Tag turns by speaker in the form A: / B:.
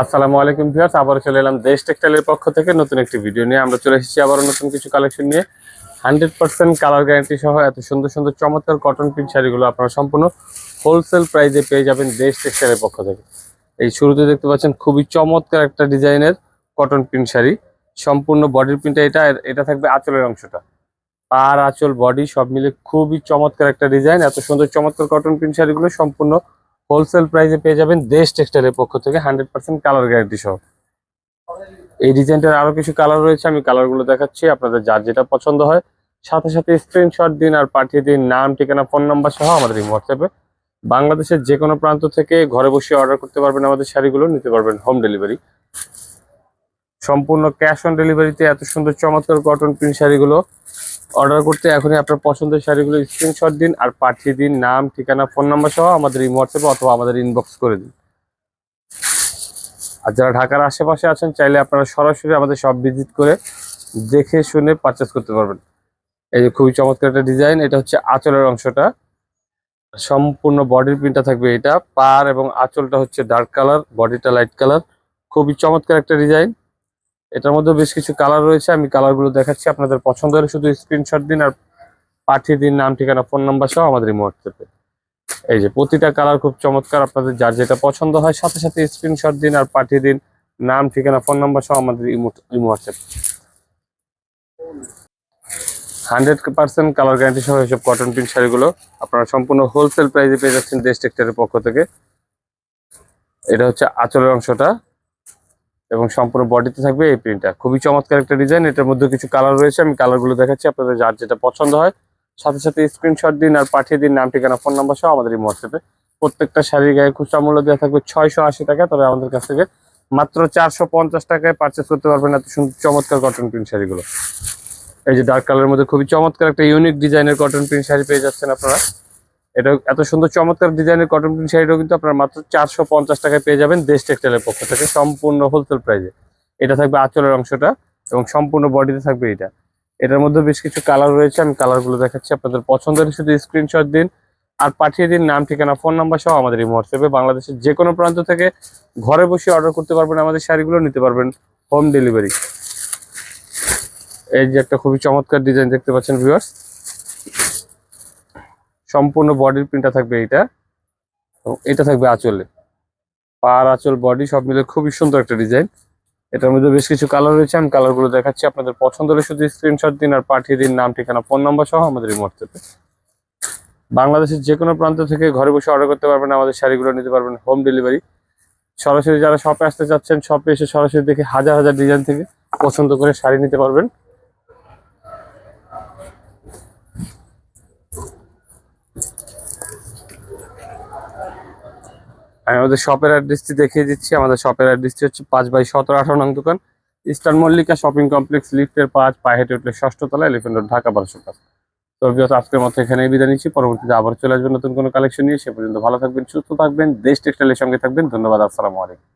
A: আসসালামু আলাইকুম ভিউয়ার্স, আবারও চলে এলাম দেশ টেক্সটাইলের পক্ষ থেকে নতুন একটি ভিডিও নিয়ে। আমরা চলে এসেছি আবারও নতুন কিছু কালেকশন নিয়ে। হান্ড্রেড পার্সেন্ট কালার গ্যারান্টি সহ এত সুন্দর সুন্দর চমৎকার কটন প্রিন্ট শাড়িগুলো আপনারা সম্পূর্ণ হোলসেল প্রাইসে পেয়ে যাবেন দেশ টেক্সটাইলের পক্ষ থেকে। এই শুরুতে দেখতে পাচ্ছেন খুবই চমৎকার একটা ডিজাইনের কটন প্রিন্ট শাড়ি। সম্পূর্ণ বডির প্রিন্টটা এটা আর এটা থাকবে আঁচলের অংশটা। পার আঁচল বডি সব মিলে খুবই চমৎকার একটা ডিজাইন এত সুন্দর চমৎকার কটন প্রিন্ট শাড়িগুলো সম্পূর্ণ হোলসেল প্রাইসে পেয়ে যাবেন দেশ টেক্সটাইলের পক্ষ থেকে হান্ড্রেড পার্সেন্ট কালার গ্যারান্টি সহ। এই ডিজাইনটার আরও কিছু কালার রয়েছে, আমি কালারগুলো দেখাচ্ছি, আপনাদের যার যেটা পছন্দ হয়। সাথে সাথে স্ক্রিনশট দিন আর পাঠিয়ে দিন, নাম, ঠিকানা ফোন নাম্বার সহ আমাদের এই হোয়াটসঅ্যাপে বাংলাদেশের যে কোনো প্রান্ত থেকে ঘরে বসে অর্ডার করতে পারবেন আমাদের শাড়িগুলো, নিতে পারবেন হোম ডেলিভারি সম্পূর্ণ ক্যাশ অন ডেলিভারিতে এত সুন্দর চমৎকার কটন প্রিন্ট শাড়িগুলো। অর্ডার করতে এখনই আপনার পছন্দের শাড়িগুলো স্ক্রিনশট দিন আর পাঠিয়ে দিন নাম, ঠিকানা ফোন নাম্বার সহ আমাদের হোয়াটসঅ্যাপে অথবা আমাদের ইনবক্স করে দিন। আর যারা ঢাকার আশেপাশে আছেন, চাইলে আপনারা সরাসরি আমাদের সব ভিজিট করে দেখে শুনে পারচেস করতে পারবেন। এই যে খুবই চমৎকার একটা ডিজাইন এটা হচ্ছে আঁচলের অংশটা। সম্পূর্ণ বডির প্রিন্টটা থাকবে এটা। পার এবং আঁচলটা হচ্ছে ডার্ক কালার বডিটা লাইট কালার খুবই চমৎকার একটা ডিজাইন এটার মধ্যে বেশ কিছু কালার রয়েছে। আমি কালারগুলো দেখাচ্ছি। আপনাদের পছন্দ হলে শুধু স্ক্রিনশট দিন আর পাঠিয়ে দিন নাম, ঠিকানা ফোন নাম্বার সহ আমাদের হোয়াটসঅ্যাপে এই যে প্রতিটা কালার খুব চমৎকার। আপনাদের যার যেটা পছন্দ হয়, সাথে সাথে স্ক্রিনশট দিন আর পাঠিয়ে দিন নাম, ঠিকানা ফোন নাম্বার সহ আমাদের এই WhatsApp hundred percent colour guarantee সহ এসব কটন প্রিন্ট শাড়িগুলো আপনারা সম্পূর্ণ হোলসেল প্রাইসে পেয়ে যাচ্ছেন দেশ টেক্সটাইলের পক্ষ থেকে। এটা হচ্ছে আঁচলের অংশটা। এবং সম্পূর্ণ বডিতে থাকবে এই প্রিন্টটা খুবই চমৎকার একটা ডিজাইন এটার মধ্যে কিছু কালার রয়েছে, আমি কালারগুলো দেখাচ্ছি, আপনাদের যার যেটা পছন্দ হয়। সাথে সাথে স্ক্রিনশট দিন আর পাঠিয়ে দিন, নাম, ঠিকানা ফোন নাম্বার সহ আমাদের এই হোয়াটসঅ্যাপে প্রত্যেকটা শাড়ির গায়ে খুচরা মূল্য দেওয়া থাকবে ছয়শো আশি টাকা, তবে আমাদের কাছ থেকে মাত্র চারশো পঞ্চাশ টাকায় পারচেস করতে পারবেন এত সুন্দর চমৎকার কটন প্রিন্ট শাড়িগুলো। এই যে ডার্ক কালারের মধ্যে খুবই চমৎকার একটা ইউনিক ডিজাইনের কটন প্রিন্ট শাড়ি পেয়ে যাচ্ছেন আপনারা। এটা এত সুন্দর চমৎকার ডিজাইনের কটন প্রিন্ট শাড়িটাও কিন্তু আপনার মাত্র চারশো পঞ্চাশ টাকায় পেয়ে যাবেন দেশ টেক্সটাইলের পক্ষ থেকে সম্পূর্ণ হোলসেল প্রাইসে এটা থাকবে আঁচলের অংশটা এবং সম্পূর্ণ বডিতে থাকবে এটা। এটার মধ্যে বেশ কিছু কালার রয়েছে, আমি কালারগুলো দেখাচ্ছি, আপনাদের পছন্দের শুধু স্ক্রিনশট দিন। আর পাঠিয়ে দিন নাম, ঠিকানা ফোন নাম্বার সহ আমাদের এই হোয়াটসঅ্যাপে বাংলাদেশের যে কোনো প্রান্ত থেকে ঘরে বসে অর্ডার করতে পারবেন আমাদের শাড়িগুলো, নিতে পারবেন হোম ডেলিভারি এই যে একটা খুবই চমৎকার ডিজাইন দেখতে পাচ্ছেন ভিউয়ার্স সম্পূর্ণ বডির প্রিন্টটা থাকবে এইটা। এবং এটা থাকবে আঁচলে। পার আঁচল বডি সব মিলে খুবই সুন্দর একটা ডিজাইন এটার মধ্যে বেশ কিছু কালার রয়েছে। আমি কালারগুলো দেখাচ্ছি। আপনাদের পছন্দ হলে শুধু স্ক্রিনশট দিন আর পাঠিয়ে দিন। নাম, ঠিকানা ফোন নাম্বার সহ আমাদের এই হোয়াটসঅ্যাপে বাংলাদেশের যে কোনো প্রান্ত থেকে ঘরে বসে অর্ডার করতে পারবেন, আমাদের শাড়িগুলো নিতে পারবেন হোম ডেলিভারি সরাসরি যারা শপে আসতে চাচ্ছেন শপে এসে সরাসরি দেখে হাজার হাজার ডিজাইন থেকে পছন্দ করে শাড়ি নিতে পারবেন। আমি আমাদের শপের অ্যাড্রেসটি দেখিয়ে দিচ্ছি। আমাদের শপের অ্যাড্রেসটি হচ্ছে পাঁচ বাই সতেরো আঠারো নং দোকান, ইস্টার্ন মল্লিকা শপিং কমপ্লেক্স, লিফ্টের পাঁচ, পায়ে হেঁটে উঠলে ষষ্ঠ তলা এলিফেন্ট রোড, ঢাকা বারোশো পাঁচ। তো আজকের মতো এখানেই বিদায় নিচ্ছি। পরবর্তীতে আবার চলে আসবেন নতুন কোনো কালেকশন নিয়ে। সে পর্যন্ত ভালো থাকবেন, সুস্থ থাকবেন, দেশ টেক্সটাইলের সঙ্গে থাকবেন। ধন্যবাদ, আসসালামু আলাইকুম।